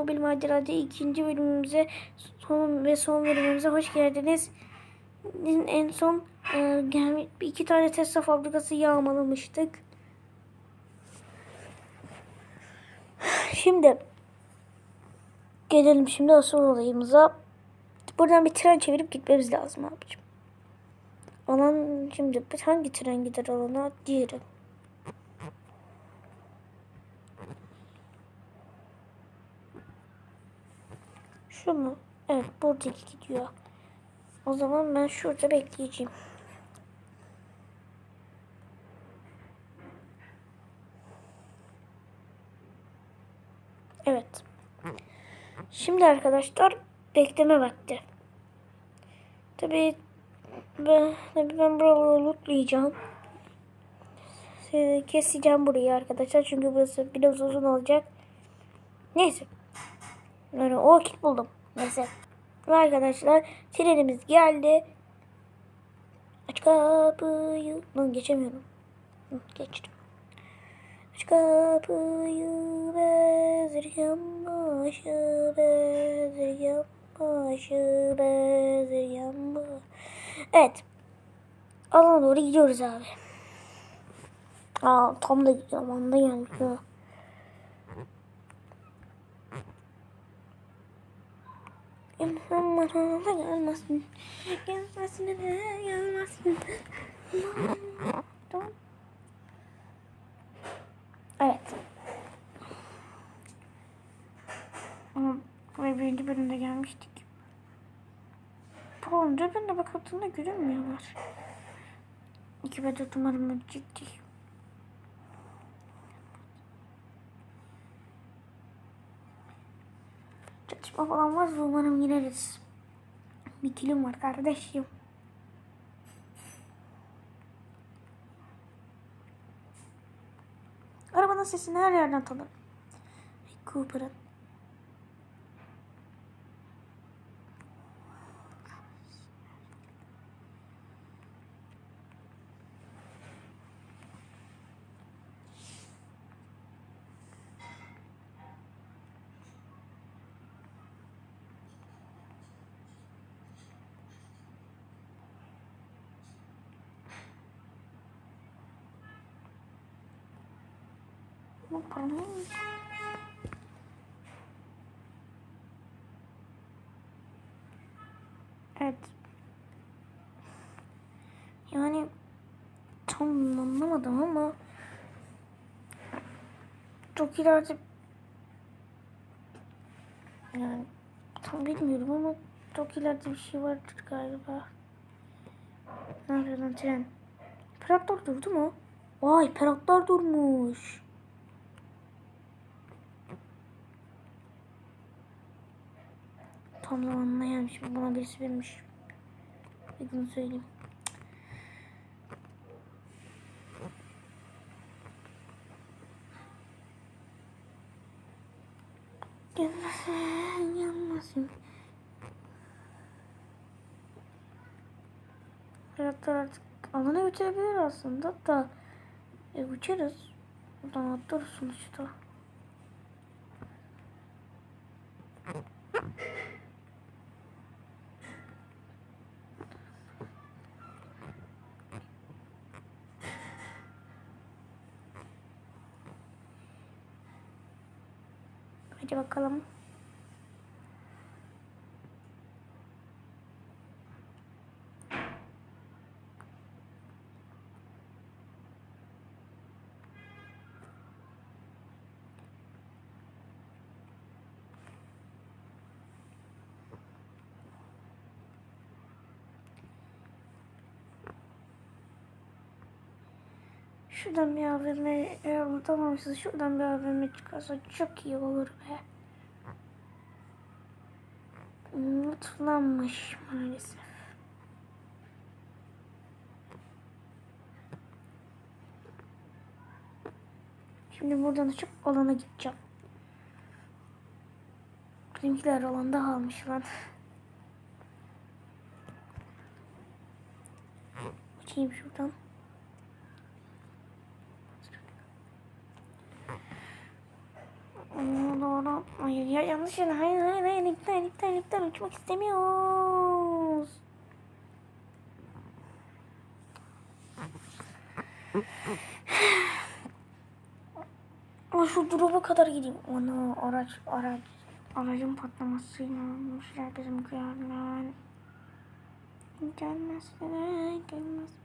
Mobil Maceracı ikinci bölümümüze son ve son bölümümüze hoş geldiniz. En son e, iki tane Tesla fabrikası yağmalamıştık. Şimdi gelelim şimdi asıl olayımıza. Buradan bir tren çevirip gitmemiz lazım abicim. Alan şimdi hangi tren gider alana? Diğeri. Şu mu? Evet buradaki gidiyor. O zaman ben şurada bekleyeceğim. Evet. Şimdi arkadaşlar bekleme vakti. Tabii ben, tabii ben buraları lootlayacağım. Keseceğim burayı arkadaşlar çünkü burası biraz uzun olacak. Neyse. Yani o vakit buldum. Neyse. Arkadaşlar trenimiz geldi. Aç kapıyı. Lan geçemiyorum. Geçtim. Aç kapıyı bezirgan başı bezirgan başı bezirgan başı. Evet. Alana doğru gidiyoruz abi. Aa tam da gidiyorum. Anda gelmiş. Ha. Aman da gelmesin. Gelmesin de gelmesin. Evet. Buraya birinci bölümde gelmiştik. Bu olunca ben de bakıldığında görünmüyorlar. İki ve dört umarım ölecektik. Çatışma falan varsa umarım gireriz. Bir kilim var kardeşim. Arabanın sesini her yerden tanırım. Cooper'ın. Evet. Yani tam anlamadım ama çok ileride yani tam bilmiyorum ama çok ileride bir şey vardır galiba. Nerede lan tren? Peratlar durdu mu? Vay peratlar durmuş. Tam zamanında gelmiş. Bana birisi vermiş. Bir gün söyleyeyim. Gelmesin, gelmesin. Hayatta artık alana götürebilir aslında da e, uçarız. Buradan atlarız sonuçta. Hadi bakalım. Şuradan bir AVM eğer unutamamışsınız şuradan bir AVM çıkarsa çok iyi olur be. Unutlanmış maalesef. Şimdi buradan açıp alana gideceğim. Bizimkiler alanda kalmış lan. Açayım şuradan. Aa, doğru. Hayır ya yanlış yana. Hayır hayır hayır. İptal iptal iptal. Uçmak istemiyoruz. Ama şu drop'a kadar gideyim. Ana araç araç. Aracın patlamasıyla olmuşlar bizim kıyarlar. Gelmezsene gelmez.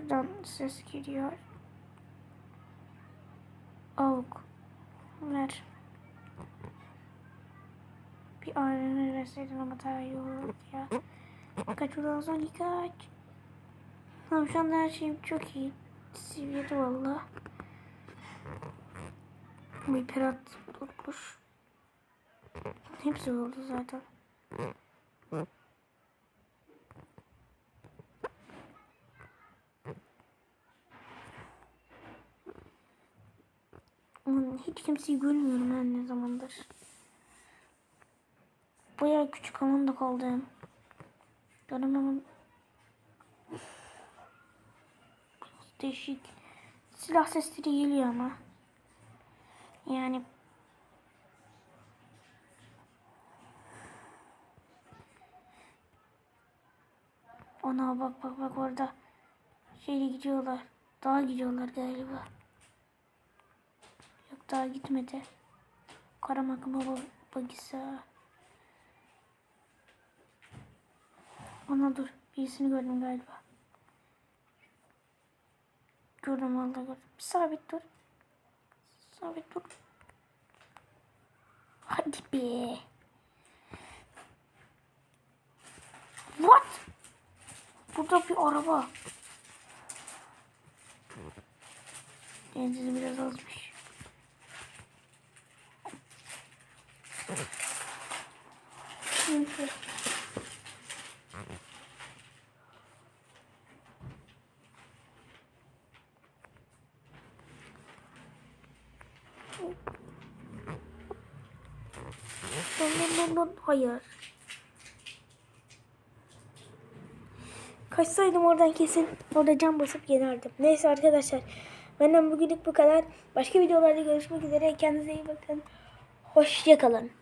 Şuradan ses geliyor. Avuk. Ver. Bir aileni verseydin ama daha iyi olurdu ya. Kaç oradan sonra kaç. Tamam şu anda her şeyim çok iyi. Seviyede valla. Bir pirat tutmuş. Hepsi oldu zaten. Hiç kimseyi görmüyorum ben ne zamandır. Bayağı küçük alanda kaldım. Göremem. Değişik. Silah sesleri geliyor ama. Yani Ana bak bak bak orada. Şeyle gidiyorlar. Dağa gidiyorlar galiba. Daha gitmedi. Karamakama bagisa. Ana dur. Birisini gördüm galiba. Gördüm vallahi gördüm. Bir sabit dur. Sabit dur. Hadi be. What? Burada bir araba. Benzini biraz azmış. Neyse. Dön. Hayır. Kaçsaydım oradan kesin orada cam basıp yenerdim. Neyse arkadaşlar. Benden bugünlük bu kadar. Başka videolarda görüşmek üzere. Kendinize iyi bakın. Hoşçakalın.